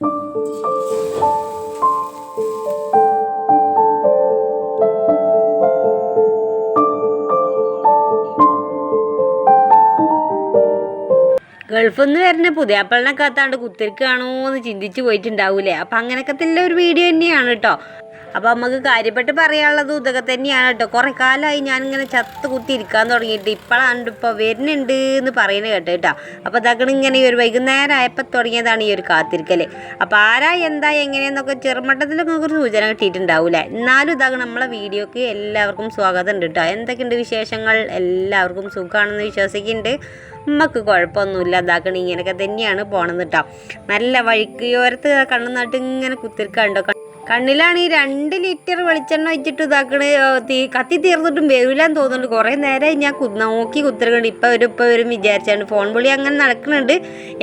ഗൾഫിൽ നിന്ന് വരുന്ന പുതിയാപ്പളിനെ കാത്താണ്ട് കുത്തിരിക്കാണോ എന്ന് ചിന്തിച്ച് പോയിട്ടുണ്ടാവൂലേ. അപ്പം അങ്ങനെയൊക്കെ ഒരു വീഡിയോ തന്നെയാണ് കേട്ടോ അപ്പം നമുക്ക് കാര്യപ്പെട്ട് പറയാനുള്ളത് ഇതൊക്കെ തന്നെയാണ് കേട്ടോ കുറേ കാലമായി ഞാനിങ്ങനെ ചത്ത് കുത്തി ഇരിക്കാൻ തുടങ്ങിയിട്ട് ഇപ്പോഴാണ് ഇപ്പോൾ വരുന്നുണ്ട് എന്ന് പറയുന്നത് കേട്ടോ കേട്ടോ അപ്പോൾ ഇതാക്കണ ഇങ്ങനെ ഈ ഒരു വൈകുന്നേരം ആയപ്പോൾ തുടങ്ങിയതാണ് ഈ ഒരു കാത്തിരിക്കൽ അപ്പോൾ ആരാ എന്താ എങ്ങനെയെന്നൊക്കെ ചെറുമട്ടത്തിൽ ഒരു സൂചന കിട്ടിയിട്ടുണ്ടാവില്ല? എന്നാലും ഇതാകണം നമ്മളെ വീഡിയോക്ക് എല്ലാവർക്കും സ്വാഗതം ഉണ്ട് കേട്ടോ എന്തൊക്കെയുണ്ട് വിശേഷങ്ങൾ? എല്ലാവർക്കും സുഖമാണെന്ന് വിശ്വസിക്കുന്നുണ്ട്. നമുക്ക് കുഴപ്പമൊന്നുമില്ല. ഇതാക്കണ ഇങ്ങനെയൊക്കെ തന്നെയാണ് പോണത് കേട്ടോ നല്ല വഴിക്കയോരത്ത് കണ്ണു നട്ട് ഇങ്ങനെ കുത്തിരിക്കാണ്ടോ കണ്ണിലാണ് ഈ രണ്ട് ലിറ്റർ വെളിച്ചെണ്ണ വെച്ചിട്ട് ഇതാക്കണ് തീ കത്തി തീർന്നിട്ടും വരില്ലാന്ന് തോന്നുന്നുണ്ട്. കുറേ നേരമായി ഞാൻ നോക്കി കുത്തിരിക്കണ്ട് ഇപ്പം വരും ഇപ്പം വരും വിചാരിച്ചാണ്. ഫോൺ വിളി അങ്ങനെ നടക്കുന്നുണ്ട്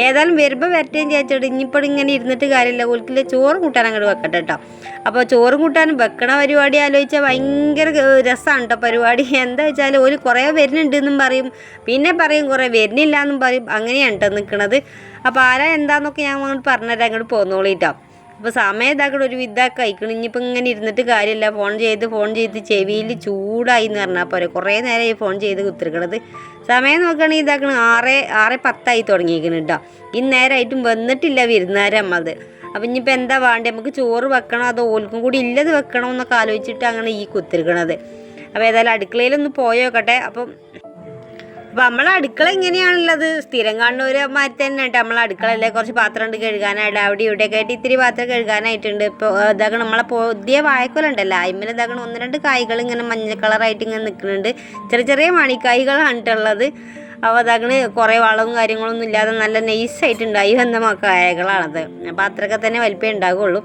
ഏതായാലും വരുമ്പോൾ വരട്ടേം വിചാരിച്ചോട്ട് ഇനിയിപ്പോൾ ഇങ്ങനെ ഇരുന്നിട്ട് കാര്യമില്ല. ഒരിക്കലും ചോറും കൂട്ടാൻ അങ്ങോട്ട് വെക്കട്ടെ കേട്ടോ അപ്പോൾ ചോറും കൂട്ടാനും വെക്കണ പരിപാടി ആലോചിച്ചാൽ ഭയങ്കര രസമാണ് കേട്ടോ പരിപാടി. എന്താ വെച്ചാൽ ഒരു കുറേ വരുന്നുണ്ട് എന്നും പറയും. പിന്നെ പറയും കുറേ വരുന്നില്ല എന്നും പറയും. അങ്ങനെയാണ് കേട്ടോ നിൽക്കണത് അപ്പോൾ ആരാ എന്താന്നൊക്കെ ഞാൻ അങ്ങോട്ട് പറഞ്ഞുതരാം അങ്ങോട്ട് പോന്നോളിട്ടോ അപ്പോൾ സമയം ഇതാക്കണ ഒരു വിധമൊക്കെ കഴിക്കണം ഇങ്ങനെ ഇരുന്നിട്ട് കാര്യമില്ല. ഫോൺ ചെയ്ത് ഫോൺ ചെയ്ത് ചെവിയിൽ ചൂടായി എന്ന് പറഞ്ഞാൽ പോരെ. കുറേ നേരം ഈ ഫോൺ ചെയ്ത് കുത്തിരിക്കണത്. സമയം നോക്കുകയാണെങ്കിൽ ഇതാക്കണം ആറ് ആറ് പത്തായി തുടങ്ങിയിരിക്കണം കേട്ടോ ഈ നേരമായിട്ടും വന്നിട്ടില്ല വിരുന്നാരം അത്. അപ്പം ഇനിയിപ്പോൾ എന്താ വേണ്ടത് നമുക്ക് ചോറ് വെക്കണോ അതോ ഓൽക്കും കൂടി ഇല്ലത് വെക്കണോ എന്നൊക്കെ ആലോചിച്ചിട്ട് അങ്ങനെ ഈ കുത്തിരിക്കണത്. അപ്പോൾ ഏതായാലും അടുക്കളയിലൊന്ന് പോയോക്കട്ടെ. അപ്പം അപ്പം നമ്മളെ അടുക്കള എങ്ങനെയാണുള്ളത്? സ്ഥിരം കാണുന്നവര് മാതിരി തന്നെ കേട്ടോ നമ്മളെ അടുക്കളയിലെ കുറച്ച് പാത്രം ഉണ്ട് കഴുകാനായിട്ട്. അവിടെ ഇവിടെയൊക്കെ ആയിട്ട് ഇത്തിരി പാത്രം കഴുകാനായിട്ടുണ്ട്. ഇപ്പോൾ ഇതാക്കണം നമ്മളെ പുതിയ വാഴക്കുലുണ്ടല്ലോ അതിന്മേൽ ഇതാക്കണം ഒന്ന് രണ്ട് കായ്കൾ ഇങ്ങനെ മഞ്ഞ കളറായിട്ട് ഇങ്ങനെ നിൽക്കുന്നുണ്ട്. ചെറിയ ചെറിയ മണിക്കായ്കളാണ് ഉള്ളത്. അപ്പോൾ അതാകണ് കുറേ വളവും കാര്യങ്ങളൊന്നും ഇല്ലാതെ നല്ല നൈസായിട്ടുണ്ടായി വന്ന കായകളാണത്. അപ്പോൾ അത്രയൊക്കെ തന്നെ വലിപ്പമേ ഉണ്ടാകുള്ളൂ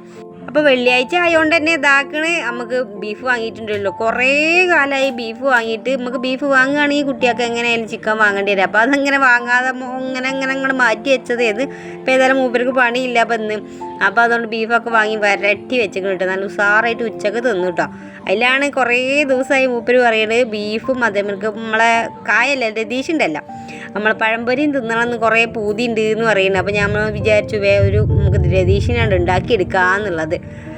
അപ്പോൾ വെള്ളിയാഴ്ച ആയതുകൊണ്ട് തന്നെ ഇതാക്കണ്. നമുക്ക് ബീഫ് വാങ്ങിയിട്ടുണ്ടല്ലോ. കുറേ കാലമായി ബീഫ് വാങ്ങിയിട്ട് നമുക്ക് ബീഫ് വാങ്ങുകയാണെങ്കിൽ കുട്ടികൾക്ക് എങ്ങനെയായാലും ചിക്കൻ വാങ്ങേണ്ടി വരും. അപ്പോൾ അതങ്ങനെ വാങ്ങാതെ ഇങ്ങനെ അങ്ങനെ അങ്ങനെ മാറ്റി വെച്ചത് ഏത്? ഇപ്പോൾ ഏതായാലും മൂപ്പർക്ക് പണിയില്ല അപ്പം ഇന്ന്. അപ്പോൾ അതുകൊണ്ട് ബീഫൊക്കെ വാങ്ങി വരട്ടി വെച്ചിട്ട് നല്ല ഉസാറായിട്ട് ഉച്ചയ്ക്ക് തിന്നു കേട്ടോ അതിലാണ് കുറേ ദിവസമായി മൂപ്പര് പറയുന്നത് ബീഫും അതേമാർക്ക് നമ്മളെ കായല്ല രതീഷ് ഉണ്ടല്ലോ നമ്മൾ പഴംപൊരിയും തിന്നണമെന്ന് കുറേ പൂതി ഉണ്ട് എന്ന് പറയുന്നത് അപ്പോൾ നമ്മൾ വിചാരിച്ചു വേ ഒരു നമുക്ക് രതീഷിനാണ്ട് ഉണ്ടാക്കിയെടുക്കാന്നുള്ളത്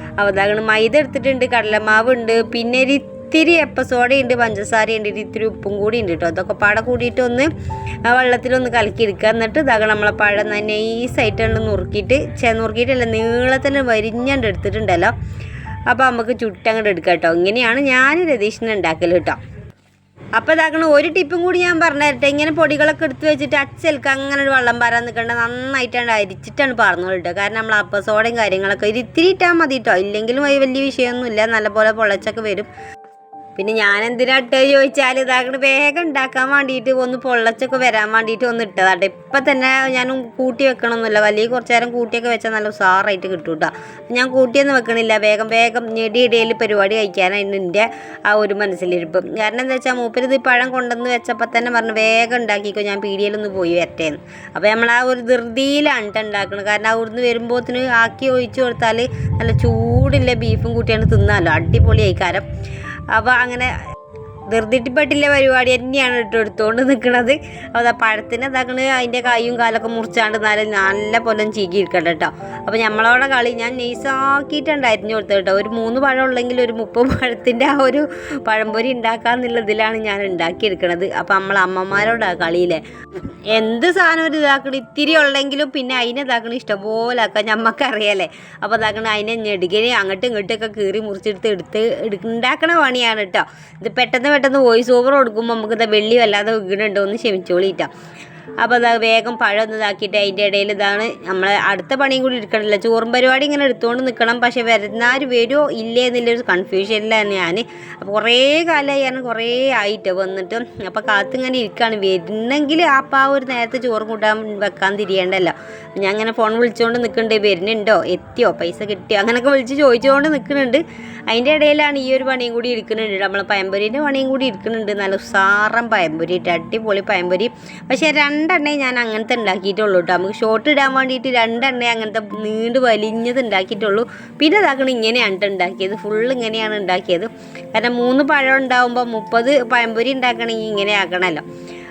അപ്പോൾ അതാണ് മൈദ എടുത്തിട്ടുണ്ട് കടലമാവ് ഉണ്ട് പിന്നെ ഒരു ഇത്തിരി എപ്പസോഡയുണ്ട് പഞ്ചസാരയുണ്ട് ഇത്തിരി ഉപ്പും കൂടി ഉണ്ട് കേട്ടോ. അതൊക്കെ പാടെ കൂടിയിട്ട് ഒന്ന് ആ വെള്ളത്തിലൊന്ന് കലക്കി എടുക്കുക എന്നിട്ട് ഇതാകണം നമ്മളെ പഴം നൈസായിട്ടാണ് നുറുക്കിയിട്ട് ചെ നുറുക്കിയിട്ടല്ല നീളത്തിൽ വരിഞ്ഞാണ്ട് എടുത്തിട്ടുണ്ടല്ലോ. അപ്പോൾ നമുക്ക് ചുട്ടങ്ങോട്ട് എടുക്കാം കേട്ടോ ഇങ്ങനെയാണ് ഞാൻ രതീഷിനെ ഉണ്ടാക്കൽ കേട്ടോ അപ്പോൾ ഇതാക്കണ ഒരു ടിപ്പും കൂടി ഞാൻ പറഞ്ഞു തരട്ടെ ഇങ്ങനെ പൊടികളൊക്കെ എടുത്ത് വെച്ചിട്ട് അച്ചൽക്ക് അങ്ങനെ ഒരു വെള്ളം പാരാൻ നിൽക്കേണ്ട നന്നായിട്ടാണ് അരിച്ചിട്ടാണ് പറഞ്ഞു കേട്ടോ കാരണം നമ്മൾ അപ്പസോടയും കാര്യങ്ങളൊക്കെ ഒരു ഇത്തിരി ഇട്ടാൽ മതി കേട്ടോ ഇല്ലെങ്കിലും വലിയ വിഷയമൊന്നുമില്ല. നല്ലപോലെ പൊളച്ചൊക്കെ വരും. പിന്നെ ഞാൻ എന്തിനാ ഇട്ടത് ചോദിച്ചാൽ ഇതാക്കണ വേഗം ഉണ്ടാക്കാൻ വേണ്ടിയിട്ട് ഒന്ന് പൊള്ളച്ചൊക്കെ വരാൻ വേണ്ടിയിട്ട് ഒന്ന് ഇട്ടതാട്ടെ. ഇപ്പം തന്നെ ഞാൻ കൂട്ടി വെക്കണമെന്നില്ല വലിയ കുറച്ച് നേരം കൂട്ടിയൊക്കെ വെച്ചാൽ നല്ല ഉസാറായിട്ട് കിട്ടും കേട്ടോ ഞാൻ കൂട്ടിയൊന്നും വെക്കണില്ല. വേഗം വേഗം ഞെടി ഇടയിൽ പരിപാടി കഴിക്കാനായിരുന്നു എന്റെ ആ ഒരു മനസ്സിലിരിപ്പ്. കാരണം എന്താ വെച്ചാൽ മൂപ്പര് ഇത് പഴം കൊണ്ടുവന്ന് വെച്ചപ്പോൾ തന്നെ പറഞ്ഞു വേഗം ഉണ്ടാക്കിക്കോ ഞാൻ പീടിയയിലൊന്ന് പോയി വരട്ടേന്ന്. അപ്പോൾ നമ്മൾ ആ ഒരു ധൃതിയിലാണ് ഉണ്ടാക്കുന്നത് കാരണം അവിടുന്ന് വരുമ്പോത്തിന് ആക്കി ഒഴിച്ചു കൊടുത്താൽ നല്ല ചൂടില്ല ബീഫും കൂട്ടിയാണ് തിന്നാലോ. അടിപൊളി ആയിക്കാരം അപ്പോൾ അങ്ങനെ ധൃതിട്ടിപ്പെട്ടില്ല പരിപാടി തന്നെയാണ് ഇട്ട് എടുത്തുകൊണ്ട് നിൽക്കുന്നത് അപ്പോൾ ആ പഴത്തിന് ഇതാക്കണ് അതിന്റെ കൈയും കാലൊക്കെ മുറിച്ചാണ്ട് നല്ല നല്ല പോലെ ചീക്കി ഇരിക്കണ്ട കേട്ടോ. അപ്പോൾ നമ്മളവിടെ കളി ഞാൻ നൈസാക്കിയിട്ടുണ്ട് അരിഞ്ഞു കൊടുത്തത് കേട്ടോ. ഒരു മൂന്ന് പഴം ഉള്ളെങ്കിൽ ഒരു മുപ്പത് പഴത്തിന്റെ ആ ഒരു പഴംപൊരി ഉണ്ടാക്കാന്നുള്ളതിലാണ് ഞാൻ ഉണ്ടാക്കിയെടുക്കണത്. അപ്പോൾ നമ്മൾ അമ്മമാരോടാ കളിയിലെ. എന്ത് സാധനം ഒരു ഇതാക്കണം? ഇത്തിരി ഉള്ളെങ്കിലും പിന്നെ അതിനെ ഇതാക്കണം ഇഷ്ടംപോലെ ആക്കാം ഞമ്മക്കറിയാലേ. അപ്പോൾ ഇതാക്കണം അതിനെ ഞെടുകിനെ അങ്ങോട്ടും ഇങ്ങോട്ടൊക്കെ കീറി മുറിച്ചെടുത്ത് എടുത്ത് ഉണ്ടാക്കണ പണിയാണ് കേട്ടോ. ഇത് പെട്ടെന്ന് പെട്ടെന്ന് വോയിസ് ഓവർ കൊടുക്കുമ്പോൾ നമുക്ക് ഇത് വെള്ളി വല്ലാതെ വീണുണ്ടോ എന്ന് ക്ഷമിച്ചോളിട്ടോ. അപ്പോൾ അത് വേഗം പഴം ഒന്ന് ഇതാക്കിയിട്ട് അതിന്റെ ഇടയിൽ ഇതാണ് നമ്മൾ അടുത്ത പണിയും കൂടി എടുക്കണില്ല. ചോറും പരിപാടി ഇങ്ങനെ എടുത്തുകൊണ്ട് നിൽക്കണം പക്ഷേ വരുന്നാർ വരുമോ ഇല്ലേ എന്നുള്ളൊരു കൺഫ്യൂഷനിലാണ് ഞാൻ അപ്പോൾ കുറേ കാലമായി ഞാൻ കുറേ ആയിട്ട് വന്നിട്ട് അപ്പോൾ കാത്തിങ്ങനെ ഇരിക്കുകയാണ് വരുന്നെങ്കിൽ അപ്പം ആ ഒരു നേരത്തെ ചോറും കൂട്ടാൻ വെക്കാൻ തിരിയേണ്ടല്ലോ. ഞാൻ അങ്ങനെ ഫോൺ വിളിച്ചുകൊണ്ട് നിൽക്കുന്നുണ്ട് വരുന്നുണ്ടോ? എത്തിയോ? പൈസ കിട്ടിയോ? അങ്ങനെയൊക്കെ വിളിച്ച് ചോദിച്ചുകൊണ്ട് നിൽക്കുന്നുണ്ട് അതിന്റെ ഇടയിലാണ് ഈ ഒരു പണിയും കൂടി എടുക്കുന്നുണ്ട് നമ്മൾ പയമ്പൊരീന്റെ പണിയും കൂടി എടുക്കുന്നുണ്ട് നല്ല ഉസാറം പയമ്പൊരി അടിപൊളി പയമ്പൊരി പക്ഷേ രണ്ടെണ്ണേ ഞാൻ അങ്ങനത്തെ ഉണ്ടാക്കിയിട്ടുള്ളൂ കേട്ടോ നമുക്ക് ഷോർട്ട് ഇടാൻ വേണ്ടിയിട്ട് രണ്ടെണ്ണേ അങ്ങനത്തെ നീണ്ട് വലിഞ്ഞത് ഉണ്ടാക്കിയിട്ടുള്ളൂ. പിന്നെ ഇതാക്കണം ഇങ്ങനെയാണ് ഉണ്ടാക്കിയത്. ഫുൾ ഇങ്ങനെയാണ് ഉണ്ടാക്കിയത്. കാരണം മൂന്ന് പഴം ഉണ്ടാകുമ്പോൾ മുപ്പത് പഴംപൊരി ഉണ്ടാക്കണമെങ്കിൽ ഇങ്ങനെ ആക്കണമല്ലോ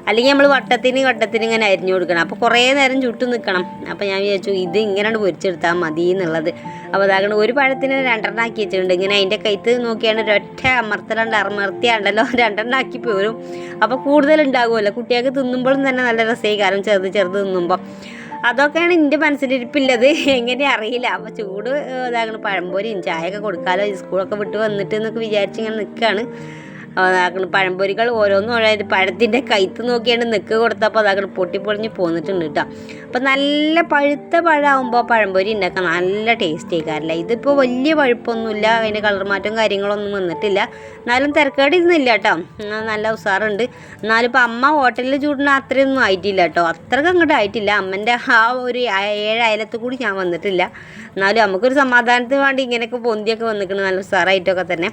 അല്ലെങ്കിൽ നമ്മൾ വട്ടത്തിന് വട്ടത്തിന് ഇങ്ങനെ അരിഞ്ഞു കൊടുക്കണം. അപ്പോൾ കുറേ നേരം ചുട്ടു നിൽക്കണം. അപ്പോൾ ഞാൻ വിചാരിച്ചു ഇത് ഇങ്ങനെ പൊരിച്ചെടുത്താൽ മതി എന്നുള്ളത്. അപ്പോൾ അതാകണം ഒരു പഴത്തിന് രണ്ടെണ്ണം ആക്കി വെച്ചിട്ടുണ്ട്. ഇങ്ങനെ അതിന്റെ കൈത്ത് നോക്കിയാണ് ഒരൊറ്റ അമർത്തലുണ്ട് അമർത്തിയാണ്ടല്ലോ. രണ്ടെണ്ണം ആക്കി പോരും. അപ്പോൾ കൂടുതൽ ഉണ്ടാകുമല്ലോ. കുട്ടികൾക്ക് തിന്നുമ്പോഴും തന്നെ നല്ല രസമായി. കാരണം ചെറുത് ചെറുത് തിന്നുമ്പോൾ അതൊക്കെയാണ് എന്റെ മനസ്സിലിരിപ്പില്ലത്. എങ്ങനെ അറിയില്ല. അപ്പോൾ ചൂട് ഇതാകണം പഴംപൊരിയും ചായയൊക്കെ കൊടുക്കാമല്ലോ ഈ സ്കൂളൊക്കെ വിട്ട് വന്നിട്ട് എന്നൊക്കെ വിചാരിച്ച് ഇങ്ങനെ നിൽക്കുകയാണ്. അതാക്കണം പഴംപൊരികൾ ഓരോന്നും ഓരോ പഴത്തിന്റെ കൈത്ത് നോക്കിയാണ് നിൽക്ക് കൊടുത്തപ്പോൾ പൊട്ടി പൊട്ടിപ്പൊളിഞ്ഞ് പോന്നിട്ടുണ്ട് കേട്ടോ അപ്പോൾ നല്ല പഴുത്ത പഴമാകുമ്പോൾ പഴംപൊരി ഉണ്ടാക്കാൻ നല്ല ടേസ്റ്റ് ആയിക്കാറില്ല ഇതിപ്പോൾ വലിയ പഴുപ്പൊന്നുമില്ല അതിന്റെ കളർ മാറ്റവും കാര്യങ്ങളൊന്നും വന്നിട്ടില്ല. എന്നാലും തിരക്കേടിരുന്നില്ല കേട്ടോ നല്ല ഉഷാറുണ്ട് എന്നാലും ഇപ്പോൾ അമ്മ ഹോട്ടലിൽ ചൂടിന് അത്രയൊന്നും ആയിട്ടില്ല കേട്ടോ അത്രയ്ക്ക് അങ്ങോട്ട് ആയിട്ടില്ല. അമ്മന്റെ ആ ഒരു ഏഴ് കൂടി ഞാൻ വന്നിട്ടില്ല. എന്നാലും നമുക്കൊരു സമാധാനത്തിന് വേണ്ടി ഇങ്ങനെയൊക്കെ പൊന്തിയൊക്കെ വന്നിക്കണം. നല്ല ഉഷാറായിട്ടൊക്കെ തന്നെ.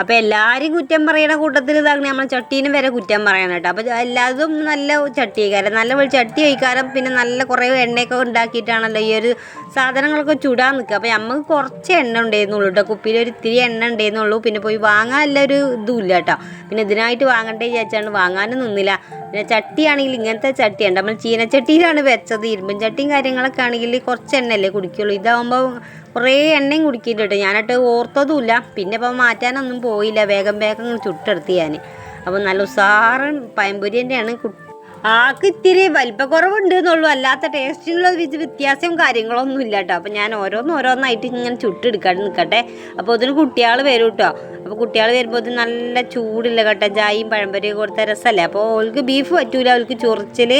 അപ്പോൾ എല്ലാവരും കുറ്റം പറയണ കൂട്ടത്തിൽ ഇതാണ് നമ്മൾ ചട്ടീനും വരെ കുറ്റം പറയണം കേട്ടോ. അപ്പോൾ എല്ലാതും നല്ല ചട്ടിക്കാരം നല്ല ചട്ടി കഴിക്കാരം പിന്നെ നല്ല കുറേ എണ്ണയൊക്കെ ഉണ്ടാക്കിയിട്ടാണല്ലോ ഈ ഒരു സാധനങ്ങളൊക്കെ ചുടാൻ നിൽക്കുക അപ്പോൾ നമുക്ക് കുറച്ച് എണ്ണ ഉണ്ടായിരുന്നുള്ളൂ കേട്ടോ. കുപ്പിയിൽ ഒരു ഇത്തിരി എണ്ണ ഉണ്ടായിരുന്നുള്ളൂ. പിന്നെ പോയി വാങ്ങാനുള്ള ഒരു ഇതുമില്ല കേട്ടോ. പിന്നെ ഇതിനായിട്ട് വാങ്ങണ്ടേ വിചാരിച്ചാണ്ട് വാങ്ങാനും നിന്നില്ല. പിന്നെ ചട്ടിയാണെങ്കിൽ ഇങ്ങനത്തെ ചട്ടിയുണ്ട് നമ്മൾ ചീനച്ചട്ടിയിലാണ് വെച്ചത്. ഇരുമ്പും ചട്ടിയും കാര്യങ്ങളൊക്കെ ആണെങ്കിൽ കുറച്ച് എണ്ണയല്ലേ കുടിക്കുള്ളൂ. ഇതാകുമ്പോൾ കുറേ എണ്ണയും കുടിക്കിയിട്ടുണ്ട്. ഞാനിട്ട് ഓർത്തതുമില്ല. പിന്നെ ഇപ്പം മാറ്റാനൊന്നും പോയില്ല. വേഗം വേഗം ചുട്ടെടുത്ത് ഞാൻ അപ്പോൾ നല്ല ഉസാറും പയമ്പൊരി തന്നെയാണ് കു- ഇത്തിരി ഇത്തിരി വലിപ്പക്കുറവുണ്ട് എന്നുള്ളൂ അല്ലാത്ത ടേസ്റ്റിനുള്ള വ്യത്യാസവും കാര്യങ്ങളൊന്നും ഇല്ല കേട്ടോ അപ്പോൾ ഞാൻ ഓരോന്ന് ഓരോന്നായിട്ട് ഇങ്ങനെ ചുട്ടെടുക്കാണ്ട് നിൽക്കട്ടെ അപ്പോൾ അതിന് കുട്ടികൾ വരും കേട്ടോ അപ്പോൾ കുട്ടികൾ വരുമ്പോൾ നല്ല ചൂടില്ല കേട്ടോ ചായയും പഴംപൊരിയും കൊടുത്ത രസമല്ലേ അപ്പോൾ അവൾക്ക് ബീഫ് പറ്റൂല. അവൾക്ക് ചൊറിച്ചിൽ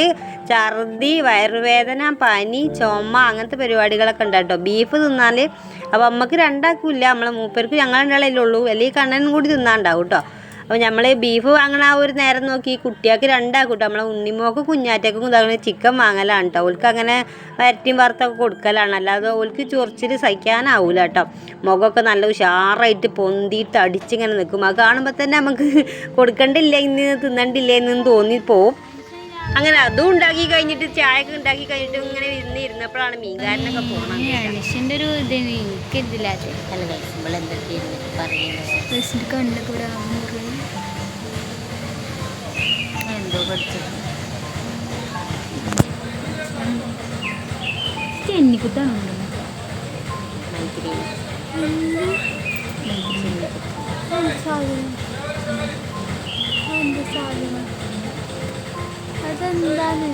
ഛർദി വയറുവേദന പനി ചുമ അങ്ങനത്തെ പരിപാടികളൊക്കെ ഉണ്ട് കേട്ടോ. ബീഫ് തിന്നാൽ അപ്പോൾ അമ്മയ്ക്ക് രണ്ടാക്കൂല്ല നമ്മളെ മൂപ്പർക്ക് ഞങ്ങൾ രണ്ടാളല്ലേ ഉള്ളൂ. അല്ലെങ്കിൽ കണ്ണനും കൂടി തിന്നാണ്ടാവും കേട്ടോ അപ്പോൾ നമ്മൾ ബീഫ് വാങ്ങണ ആ ഒരു നേരം നോക്കി കുട്ടികൾക്ക് രണ്ടാ കേട്ടോ. നമ്മളെ ഉണ്ണിമോക്ക് കുഞ്ഞാറ്റക്കും ഇതാകണ ചിക്കൻ വാങ്ങലാണ് കേട്ടോ ഓൾക്ക് അങ്ങനെ വരട്ടിയും വറുത്തൊക്കെ കൊടുക്കലാണ്. അല്ലാതെ ഓൾക്ക് ചൊറിച്ചിൽ സഹിക്കാനാവൂല കേട്ടോ മുഖമൊക്കെ നല്ല ഉഷാറായിട്ട് പൊന്തിയിട്ട് അടിച്ചിങ്ങനെ നിൽക്കും. അത് കാണുമ്പോൾ തന്നെ നമുക്ക് കൊടുക്കണ്ടില്ല ഇന്ന് തിന്നണ്ടില്ല എന്ന് തോന്നി പോവും. അങ്ങനെ അതും ഉണ്ടാക്കി കഴിഞ്ഞിട്ട് ചായ ഒക്കെ ഉണ്ടാക്കി കഴിഞ്ഞിട്ട് ഇങ്ങനെ ഇരുന്ന് ഇരുന്നപ്പോഴാണ് മീൻകാരനൊക്കെ പോകുന്നത് മനുഷ്യന്റെ ഒരു ഇത് അല്ല കഴിക്കുമ്പോൾ പറയുന്നത്? എന്തോ പഠിച്ചത്. ചെന്നിക്കുത്താണ് അതെന്താണ്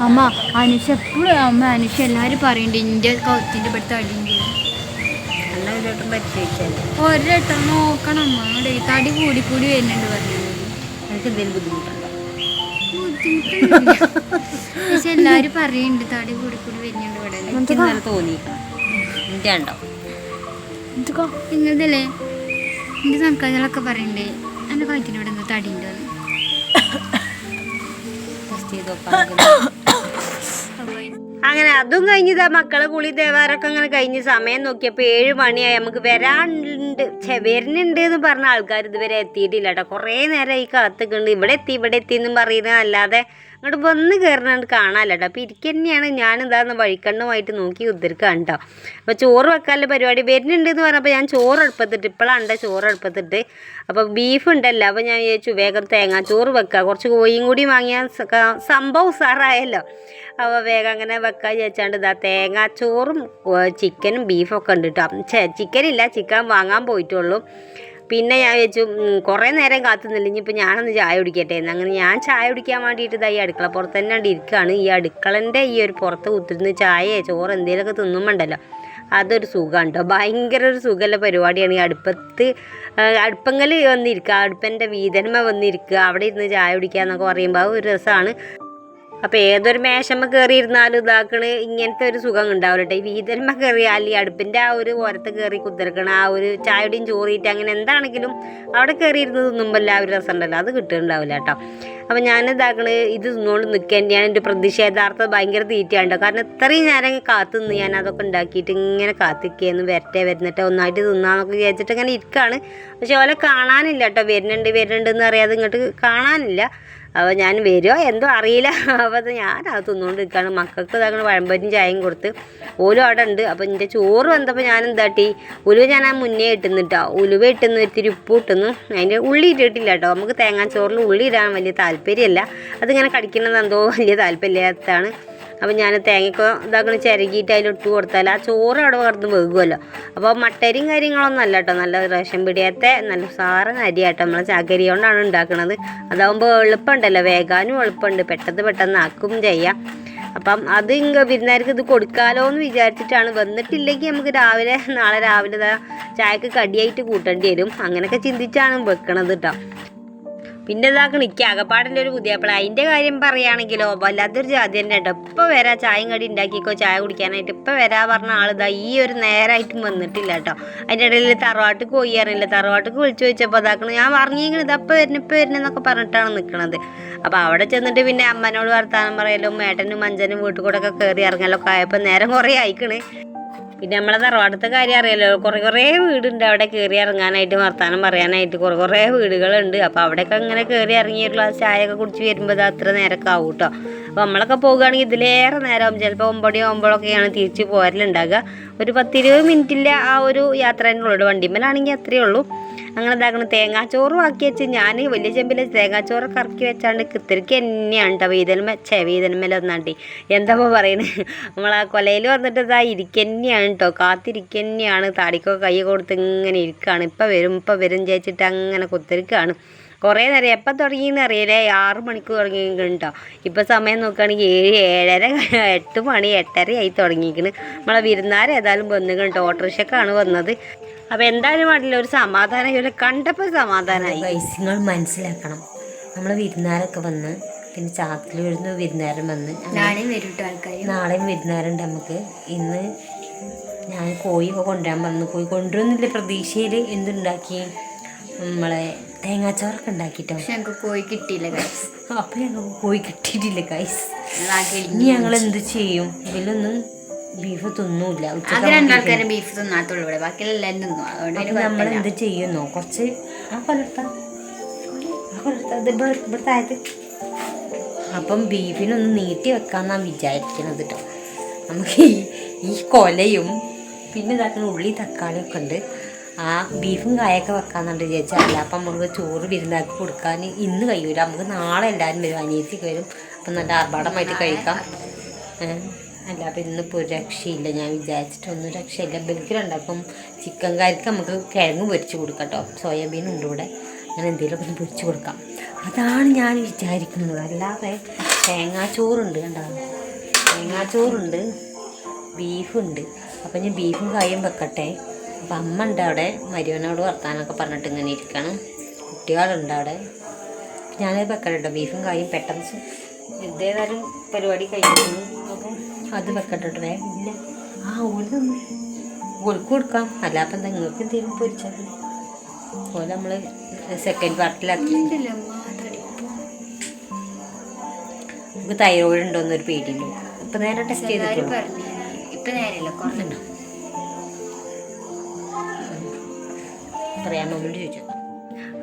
അമ്മ അനുഷ എപ്പോഴും അമ്മ അനുഷ എല്ലാവരും പറയുന്നുണ്ട് ഇന്ത്യ കൗത്തിന്റെ ഇവിടുത്തെ അടിയുണ്ട് അന്ന ഒരു വട്ടം പരിചയിച്ചല്ലേ ഒരട്ടം നോക്കണം അവിടെ തടി കൂടി കൂടി വരുന്നുണ്ട് പറഞ്ഞത് എനിക്ക് എന്തെങ്കിലും ബുദ്ധിമുട്ടുണ്ടോ? പക്ഷെ എല്ലാവരും പറയുന്നുണ്ട് തടി കൂടി കൂടി വരുന്നുണ്ട് ഇവിടെ. എനിക്ക് ഇന്നലെ തോന്നിക്കണം എന്റെ ഉണ്ടോ നിങ്ങളതല്ലേ എന്റെ സംഘങ്ങളൊക്കെ പറയണ്ടേ എന്റെ കഴുത്തിന് ഇവിടെ എന്താ തടി ഉണ്ടെന്ന്. ടെസ്റ്റ് ചെയ്ത് നോക്കാം അങ്ങനെ അതും കഴിഞ്ഞതാ മക്കളെ കുളി ദേവാരൊക്കെ അങ്ങനെ കഴിഞ്ഞ് സമയം നോക്കിയപ്പോൾ ഏഴ് മണിയായി. നമുക്ക് വരാനുണ്ട് വരുന്നുണ്ട് എന്ന് പറഞ്ഞ ആൾക്കാർ ഇതുവരെ എത്തിയിട്ടില്ല കേട്ടോ കുറേ ഈ കാത്തുക്കുണ്ട്. ഇവിടെ എത്തി ഇവിടെ എത്തി എന്നും പറയുന്നത് അല്ലാതെ അങ്ങോട്ട് വന്ന് കയറുന്നുണ്ട് കാണാമല്ലോ കേട്ടോ അപ്പോൾ ഇരിക്കുക തന്നെയാണ് ഞാൻ എന്താന്ന് വഴിക്കണ്ണുമായിട്ട് നോക്കി ഉദ്ധരിക്കുകയാണ് കേട്ടോ അപ്പോൾ ചോറ് വെക്കാനുള്ള പരിപാടി വരുന്നുണ്ട് എന്ന് പറഞ്ഞപ്പോൾ ഞാൻ ചോറ് എടുപ്പത്തിട്ട് ഇപ്പോഴാണ് ചോറ് എടുപ്പത്തിട്ട് അപ്പോൾ ബീഫ് ഉണ്ടല്ലോ അപ്പോൾ ഞാൻ വിചാരിച്ചു വേഗം തേങ്ങാ ചോറ് വെക്കുക കുറച്ച് കോഴിയും കൂടി വാങ്ങിയാൽ സംഭവം ഉസാറായല്ലോ. അപ്പോൾ വേഗം അങ്ങനെ വെക്കാൻ വിചാരിച്ചാണ്ട് ഇതാ തേങ്ങ ചോറും ചിക്കനും ബീഫൊക്കെ ഉണ്ട് കേട്ടോ ചിക്കനില്ല ചിക്കൻ വാങ്ങാൻ പോയിട്ടുള്ളൂ. പിന്നെ ഞാൻ വെച്ചു കുറേ നേരം കാത്തു നിന്നില്ല ഇനിയിപ്പോൾ ഞാനൊന്ന് ചായ കുടിക്കട്ടെ എന്ന്. അങ്ങനെ ഞാൻ ചായ കുടിക്കാൻ വേണ്ടിയിട്ട് ഈ അടുക്കള പുറത്ത് തന്നെ ഇരിക്കുകയാണ് ഈ അടുക്കളന്റെ ഈ ഒരു പുറത്ത് കുത്തിരുന്ന് ചായയോ ചോറ് എന്തെങ്കിലുമൊക്കെ തിന്നുമ്പോണ്ടല്ലോ അതൊരു സുഖമാണ് കേട്ടോ ഭയങ്കര ഒരു സുഖമുള്ള പരിപാടിയാണ്. ഈ അടുപ്പത്ത് അടുപ്പങ്കൽ വന്നിരിക്കുക അടുപ്പന്റെ വീതന്മ വന്നിരിക്കുക അവിടെ ഇരുന്ന് ചായ കുടിക്കുക എന്നൊക്കെ പറയുമ്പോൾ ഒരു രസമാണ് അപ്പോൾ ഏതൊരു മേശമ്മ കയറി ഇരുന്നാലും ഇതാക്കണ് ഇങ്ങനത്തെ ഒരു സുഖം ഉണ്ടാവില്ല ഈ വീതന്മ കയറിയാൽ ഈ അടുപ്പിന്റെ ആ ഒരു ഓരത്ത് കയറി കുത്തിരക്കണ ആ ഒരു ചായയുടെയും ചോറിയിട്ട് അങ്ങനെ എന്താണെങ്കിലും അവിടെ കയറി ഇരുന്ന് തിന്നുമ്പോൾ ആ ഒരു രസം ഉണ്ടല്ലോ അത് കിട്ടുന്നുണ്ടാവില്ല കേട്ടോ. അപ്പോൾ ഞാൻ ഇതാക്കണ് ഇത് തിന്നുകൊണ്ട് നിൽക്കാൻ ഞാൻ എന്റെ പ്രതിഷേധാർത്ഥം. ഭയങ്കര തീറ്റയുണ്ടോ കാരണം ഇത്രയും നേരം കാത്തു നിന്ന് ഞാൻ അതൊക്കെ ഉണ്ടാക്കിയിട്ട് ഇങ്ങനെ കാത്തിക്കേന്ന് വരട്ടെ വരുന്നിട്ട് ഒന്നായിട്ട് തിന്നാന്നൊക്കെ വിചാരിച്ചിട്ട് അങ്ങനെ ഇരിക്കുകയാണ് പക്ഷെ ഓലെ കാണാനില്ല കേട്ടോ. വരുന്നുണ്ട് വരുന്നുണ്ട് എന്ന് അറിയാതെ ഇങ്ങോട്ട് കാണാനില്ല. അപ്പോൾ ഞാൻ വരുമോ എന്തോ അറിയില്ല. അപ്പോൾ അത് ഞാൻ അത് തിന്നുകൊണ്ട് നിൽക്കുകയാണ് മക്കൾക്ക് ഇതാകണം വഴമ്പരും ചായയും കൊടുത്ത് ഓലും അവിടെ ഉണ്ട്. അപ്പോൾ എന്റെ ചോറ് വന്നപ്പോൾ ഞാൻ എന്താട്ടി ഉലുവ ഞാൻ ആ മുന്നേ ഇട്ടുന്നു കേട്ടോ ഉലുവ ഇട്ടുന്നു ഇത്തിരി ഉപ്പ് ഇട്ടുന്നു അതിന്റെ ഉള്ളി ഇട്ടിട്ടില്ല കേട്ടോ നമുക്ക് തേങ്ങാച്ചോറിൽ ഉള്ളി ഇടാൻ വലിയ താല്പര്യമല്ല അതിങ്ങനെ കടിക്കുന്നത് എന്തോ വലിയ താല്പര്യമില്ലാത്തതാണ് അപ്പം ഞാൻ തേങ്ങയ്ക്കോ ഇതാക്കണ ചിരകിയിട്ട് അതിലിട്ട് കൊടുത്താൽ ആ ചോറ് അവിടെ കിടന്ന് വെകുമല്ലോ അപ്പോൾ മട്ടരിയും കാര്യങ്ങളൊന്നും അല്ല കേട്ടോ നല്ല റേഷൻ പിടിയാത്ത നല്ല സാറൻ അരിയാട്ടോ നമ്മൾ ചാക്കരി കൊണ്ടാണ് ഉണ്ടാക്കുന്നത് അതാകുമ്പോൾ എളുപ്പമുണ്ടല്ലോ വേഗാനും എളുപ്പമുണ്ട് പെട്ടെന്ന് പെട്ടെന്ന് ആക്കും ചെയ്യാം. അപ്പം അത് ഇങ്ങ വിരുന്നുകാർക്ക് ഇത് കൊടുക്കാലോ എന്ന് വിചാരിച്ചിട്ടാണ്. വന്നിട്ടില്ലെങ്കിൽ നമുക്ക് രാവിലെ നാളെ രാവിലെ ചായക്ക് കടിയായിട്ട് കൂട്ടേണ്ടി വരും. അങ്ങനെയൊക്കെ ചിന്തിച്ചാണ് വെക്കണത് കേട്ടോ പിന്നെ ഇതാ എനിക്ക് അകപ്പാടിന്റെ ഒരു പുതിയപ്പോൾ അതിന്റെ കാര്യം പറയുകയാണെങ്കിലോ വല്ലാത്തൊരു ജാതി തന്നെ കേട്ടോ. വരാ ചായയും കടി ഉണ്ടാക്കിക്കോ ചായ കുടിക്കാനായിട്ട്. ഇപ്പോൾ വരാ പറഞ്ഞ ആളിതാ ഈ ഒരു നേരമായിട്ടും വന്നിട്ടില്ല കേട്ടോ. അതിന്റെ ഇടയിൽ തറവാട്ടിക്ക് പോയി അറിയില്ല. തറവാട്ടിക്ക് വിളിച്ചു ചോദിച്ചപ്പോൾ അതാക്കണം ഞാൻ പറഞ്ഞിങ്ങനെ വരുന്ന വരുന്നു ഇപ്പോൾ വരുന്നെന്നൊക്കെ പറഞ്ഞിട്ടാണ് നിൽക്കണത് അപ്പോൾ അവിടെ ചെന്നിട്ട് പിന്നെ അമ്മനോട് വർത്താനം പറയലും ഏട്ടനും മഞ്ചനും വീട്ടിൽ കൂടെ ഒക്കെ കയറി ഇറങ്ങലൊക്കെ ആയപ്പോൾ നേരം കുറേ ആയിക്കണ്. പിന്നെ നമ്മളെ തറവാടത്തെ കാര്യം അറിയാലോ. കുറേ കുറേ വീടുണ്ട് അവിടെ കയറി ഇറങ്ങാനായിട്ട് വർത്താനം പറയാനായിട്ട്. കുറേ കുറേ വീടുകളുണ്ട്. അപ്പോൾ അവിടെയൊക്കെ ഇങ്ങനെ കയറി ഇറങ്ങി ഒരു ഗ്ലാസ് ചായയൊക്കെ കുടിച്ച് വരുമ്പോൾ ഇത് അത്ര നേരമൊക്കെ ആവും കേട്ടോ അപ്പോൾ നമ്മളൊക്കെ പോകുകയാണെങ്കിൽ ഇതിലേറെ നേരം ചിലപ്പോൾ ഒമ്പടി ഒമ്പതൊക്കെയാണ് തിരിച്ച് പോരലുണ്ടാകുക ഒരു പത്തിരുപത് മിനിറ്റിന്റെ ആ ഒരു യാത്ര തന്നെ ഉള്ളൂ. വണ്ടിമ്മലാണെങ്കിൽ അത്രയേ ഉള്ളൂ. അങ്ങനെ ഇതാക്കണം തേങ്ങാച്ചോറും ആക്കി വെച്ച് ഞാൻ വലിയ ചെമ്പിൽ തേങ്ങാച്ചോറ് കറക്കി വെച്ചാണ്ട് കിത്തിരിക്ക് തന്നെയാണ് കേട്ടോ വീതന്മ ചേ വീതന്മേല ഒന്നാണ്ടി എന്താ നമ്മൾ ആ കൊലയിൽ വന്നിട്ട് ഇതാ ഇരിക്കന്നെയാണ് കേട്ടോ കാത്തിരിക്കന്നെയാണ്. താടിക്കൊക്കെ കൈ കൊടുത്ത് ഇങ്ങനെ ഇരിക്കുകയാണ് ഇപ്പം വരും ഇപ്പം വരും ചേച്ചിട്ട് അങ്ങനെ കുത്തിരിക്കുകയാണ് കുറേ നേരം. എപ്പം തുടങ്ങിയെന്ന് അറിയില്ലേ. ആറ് മണിക്ക് തുടങ്ങിയിട്ടുണ്ടോ ഇപ്പം സമയം നോക്കുകയാണെങ്കിൽ ഏഴ് ഏഴര എട്ട് മണി എട്ടര ആയി തുടങ്ങിയിരിക്കണ് നമ്മളെ വിരുന്നാർ ഏതായാലും വന്നിക്കണം കേട്ടോ ഓട്ടോറിക്ഷക്കാണ് വന്നത്. അപ്പോൾ എന്തായാലും വേണ്ടില്ല. ഒരു സമാധാനം. ഇവരെ കണ്ടപ്പോൾ സമാധാനമായി വയസ്സുകൾ മനസ്സിലാക്കണം. നമ്മൾ വിരുന്നാരൊക്കെ വന്ന് പിന്നെ ചാത്തിൽ വരുന്ന വിരുന്നാരൻ വന്ന് നാളെയും വരും ആൾക്കാർ നാളെയും വിരുന്നാരുണ്ട് നമുക്ക്. ഇന്ന് ഞാൻ കോഴിയൊക്കെ കൊണ്ടുവരാൻ വന്നു കോഴി കൊണ്ടുവരുന്നില്ല പ്രതീക്ഷയിൽ എന്തുണ്ടാക്കി? നമ്മളെ തേങ്ങാച്ചോറൊക്കെ ഉണ്ടാക്കിട്ടോ. പക്ഷെ ഞങ്ങൾക്ക് കോഴി കിട്ടിയില്ല ഗൈസ് അപ്പം ഞങ്ങൾക്ക് കോഴി കിട്ടിയിട്ടില്ല ഗൈസ് ഇനി ഞങ്ങൾ എന്ത് ചെയ്യും? ഇതിലൊന്നും ബീഫ് തിന്നൂല ആകെ ഉച്ചയ്ക്ക് രണ്ടാൾക്കാരും ബീഫ് തിന്നാത്തുള്ളൂ ഇവിടെ. ബാക്കി എല്ലാവരും തിന്നു. അതുകൊണ്ട് നമ്മൾ. എന്ത് ചെയ്യുന്നു? കുറച്ച് ആ കൊലർത്ത. ആ കൊലർത്ത. ഇത് ഇവിടെ ഇവിടെ താഴത്ത്. അപ്പം ബീഫിനൊന്ന് നീട്ടി വെക്കാന്നാണ് വിചാരിക്കുന്നത് കേട്ടോ നമുക്ക് ഈ ഈ കൊലയും പിന്നെ ഇതാക്കുന്ന ഉള്ളി തക്കാളിയൊക്കെ ഉണ്ട്. ആ ബീഫും കായൊക്കെ വെക്കാന്നുണ്ട് വിചാരിച്ചല്ല അപ്പം നമുക്ക് ചോറ് വിരുന്നാക്കി കൊടുക്കാൻ ഇന്ന് കഴിയൂല. നമുക്ക് നാളെ എല്ലാവരും വരും. അനിയത്തിക്ക് വരും. അപ്പം നല്ല ആർഭാടമായിട്ട് കഴിക്കാം. അല്ല അപ്പം ഇന്നിപ്പോൾ ഒരു രക്ഷയില്ല. ഞാൻ വിചാരിച്ചിട്ടൊന്നും രക്ഷയില്ല. ബൽക്കിലുണ്ടാക്കും ചിക്കൻ കറിക്ക് നമുക്ക് കിഴങ്ങ് പൊരിച്ച് കൊടുക്കാം കേട്ടോ സോയാബീൻ ഉണ്ട് ഇവിടെ. അങ്ങനെ എന്തെങ്കിലുമൊക്കെ ഒന്ന് പൊരിച്ച് കൊടുക്കാം. അതാണ് ഞാൻ വിചാരിക്കുന്നത്. അല്ലാതെ തേങ്ങാച്ചോറുണ്ട് കണ്ടോ? തേങ്ങാച്ചോറുണ്ട്. ബീഫുണ്ട്. അപ്പം ഞാൻ ബീഫും കായും വെക്കട്ടെ. അപ്പം അമ്മ ഉണ്ട് അവിടെ. മരുവനോട് വർത്താനൊക്കെ പറഞ്ഞിട്ട് ഇങ്ങനെ ഇരിക്കുകയാണ് കുട്ടികളുണ്ട് അവിടെ. ഞാനത് വെക്കട്ടോ ബീഫും കായും പെട്ടെന്ന് ഇതേതായാലും പരിപാടി കഴിക്കുന്നു അപ്പം അത് വെക്കട്ടെ ഇല്ല. ആ ഓൽ ഓൾക്ക് കൊടുക്കാം. അല്ല അപ്പം എന്താ നിങ്ങൾക്ക് എന്തെങ്കിലും പൊരിച്ചാൽ ഓല നമ്മൾ സെക്കൻഡ് പാർട്ടിലാക്കി. നമുക്ക് തൈറോയിഡ് ഉണ്ടോന്നൊരു പേടിയില്ല. ഇപ്പം നേരെ ടെസ്റ്റ് ചെയ്തിട്ടുണ്ട് ഇപ്പം നേരെയല്ല കുറഞ്ഞിട്ടുണ്ടോ എന്റെ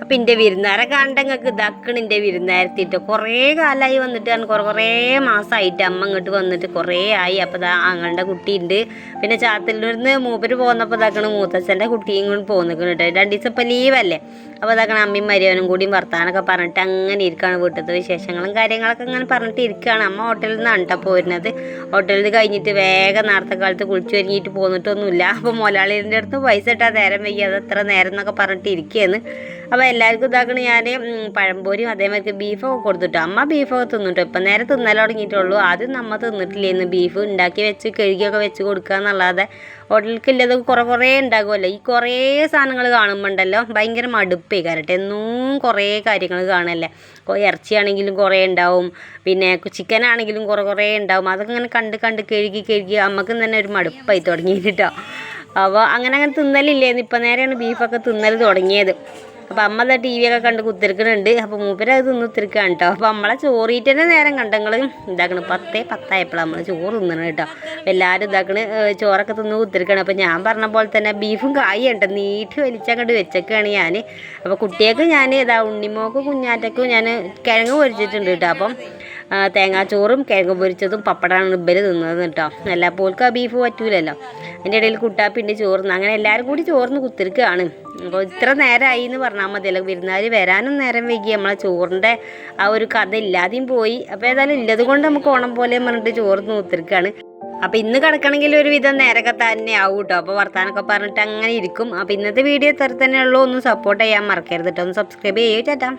അപ്പം എന്റെ വിരുന്നാരെ കണ്ടങ്ങൾക്ക് ഇതാക്കണ് എന്റെ വിരുന്നാരത്തിട്ട് കുറേ കാലമായി വന്നിട്ട് കുറേ കുറേ മാസമായിട്ട് അമ്മ ഇങ്ങോട്ട് വന്നിട്ട് കുറേ ആയി. അപ്പോൾ ഇതാ ആങ്ങളുടെ കുട്ടിയുണ്ട്. പിന്നെ ചാത്തല്ലൂരിന്ന് മൂപ്പര് പോന്നപ്പോൾ ഇതാക്കണ മൂത്തച്ഛന്റെ കുട്ടിയും കൂടി പോന്നിക്കണം കേട്ടോ. രണ്ട് ദിവസം ഇപ്പം ലീവല്ലേ അപ്പോൾ അതൊക്കെ അമ്മയും മരിയവനും കൂടിയും വർത്താനൊക്കെ പറഞ്ഞിട്ട് അങ്ങനെ ഇരിക്കുകയാണ് വീട്ടിലത്തെ വിശേഷങ്ങളും കാര്യങ്ങളൊക്കെ അങ്ങനെ പറഞ്ഞിട്ട് ഇരിക്കുകയാണ് അമ്മ ഹോട്ടലിൽ നിന്നാണ് കേട്ടോ പോരുന്നത്. ഹോട്ടലിൽ നിന്ന് കഴിഞ്ഞിട്ട് വേഗം നേരത്തെ കാലത്ത് കുളിച്ച് ഒരുങ്ങിയിട്ട് പോന്നിട്ടൊന്നുമില്ല. അപ്പോൾ മുതലാളിന്റെ അടുത്ത് പൈസ ഇട്ടാൽ നേരം വയ്യ അത് എത്ര നേരം എന്നൊക്കെ പറഞ്ഞിട്ട് ഇരിക്കുകയാണ് അപ്പോൾ എല്ലാവർക്കും ഇതാക്കണം ഞാൻ പഴംപൊരിയും അതേമാതിരി ബീഫൊക്കെ കൊടുത്തിട്ടോ. അമ്മ ബീഫൊക്കെ തിന്നിട്ടോ. ഇപ്പം നേരെ തിന്നൽ തുടങ്ങിയിട്ടുള്ളൂ. ആദ്യം നമ്മ തിന്നിട്ടില്ലേന്ന്. ബീഫ് ഉണ്ടാക്കി വെച്ച് കഴുകിയൊക്കെ വെച്ച് കൊടുക്കുക എന്നല്ലാതെ ഹോട്ടലിൽ ഇല്ലാതെ കുറേ കുറേ ഉണ്ടാകുമല്ലോ ഈ കുറേ സാധനങ്ങൾ കാണുമ്പോണ്ടല്ലോ. ഭയങ്കര മടുപ്പേ. കരട്ടെ എന്നും കുറേ കാര്യങ്ങൾ കാണല്ലേ. ഇറച്ചിയാണെങ്കിലും കുറേ ഉണ്ടാവും. പിന്നെ ചിക്കൻ ആണെങ്കിലും കുറേ കുറേ ഉണ്ടാവും. അതൊക്കെ ഇങ്ങനെ കണ്ട് കണ്ട് കഴുകി കഴുകി അമ്മക്കും തന്നെ ഒരു മടുപ്പായി തുടങ്ങിയിട്ടോ. അപ്പോൾ അങ്ങനെ അങ്ങനെ തിന്നലില്ലായിരുന്നു ഇപ്പം നേരെയാണ് ബീഫൊക്കെ തിന്നൽ തുടങ്ങിയത്. അപ്പോൾ അമ്മ അതാ ടി വി ഒക്കെ കണ്ട് കുത്തിരിക്കണുണ്ട്. അപ്പോൾ മൂപ്പര് അത് തിന്ന് കുത്തിരിക്കുകയാണ് കേട്ടോ അപ്പോൾ നമ്മളെ ചോറിയിട്ട് തന്നെ നേരം കണ്ടങ്ങൾ ഇതാക്കണം. പത്തേ പത്തായപ്പോഴാണ് നമ്മൾ ചോറ് തിന്നണം കേട്ടോ എല്ലാവരും ഇതാക്കണ് ചോറൊക്കെ തിന്ന് കുത്തിരിക്കണം. അപ്പോൾ ഞാൻ പറഞ്ഞ പോലെ തന്നെ ബീഫും കായും ഉണ്ട്. നീട്ടി വലിച്ചങ്ങോട്ട് വെച്ചേക്കാണ് ഞാൻ അപ്പോൾ കുട്ടികൾക്ക് ഞാൻ ഇതാ ഉണ്ണിമോക്ക് കുഞ്ഞാറ്റക്കും ഞാൻ കിഴങ്ങ് പൊരിച്ചിട്ടുണ്ട് കേട്ടോ അപ്പം തേങ്ങാച്ചോറും കിഴങ്ങ് പൊരിച്ചതും പപ്പടമാണ് ഇബ്ബൽ തിന്നത് കേട്ടോ. എല്ലാ പോൽക്കും ആ ബീഫ് പറ്റൂലല്ലോ. അതിന്റെ ഇടയിൽ കുട്ടാപ്പിണ്ട് ചോർന്ന്. അങ്ങനെ എല്ലാവരും കൂടി ചോർന്ന് കുത്തിരിക്കുകയാണ് അപ്പോൾ ഇത്ര നേരമായി എന്ന് പറഞ്ഞാൽ മതിയല്ലോ. വിരുന്നാർ വരാനും നേരം വൈകി. നമ്മളെ ചോറിന്റെ ആ ഒരു കഥ ഇല്ലാതെയും പോയി. അപ്പോൾ ഏതായാലും ഇല്ലത് കൊണ്ട് നമുക്ക് ഓണം പോലെ പറഞ്ഞിട്ട് ചോർന്ന് കുത്തിരിക്കുകയാണ് അപ്പോൾ ഇന്ന് കിടക്കണമെങ്കിൽ ഒരുവിധം നേരൊക്കെ തന്നെ ആവും കേട്ടോ. അപ്പോൾ വർത്താനൊക്കെ പറഞ്ഞിട്ട് അങ്ങനെ ഇരിക്കും. അപ്പോൾ ഇന്നത്തെ വീഡിയോ ഇത്ര തന്നെ ഉള്ളൂ. ഒന്ന് സപ്പോർട്ട് ചെയ്യാൻ മറക്കരുത് കേട്ടോ. ഒന്ന് സബ്സ്ക്രൈബ് ചെയ്യൂ. ചേട്ടാ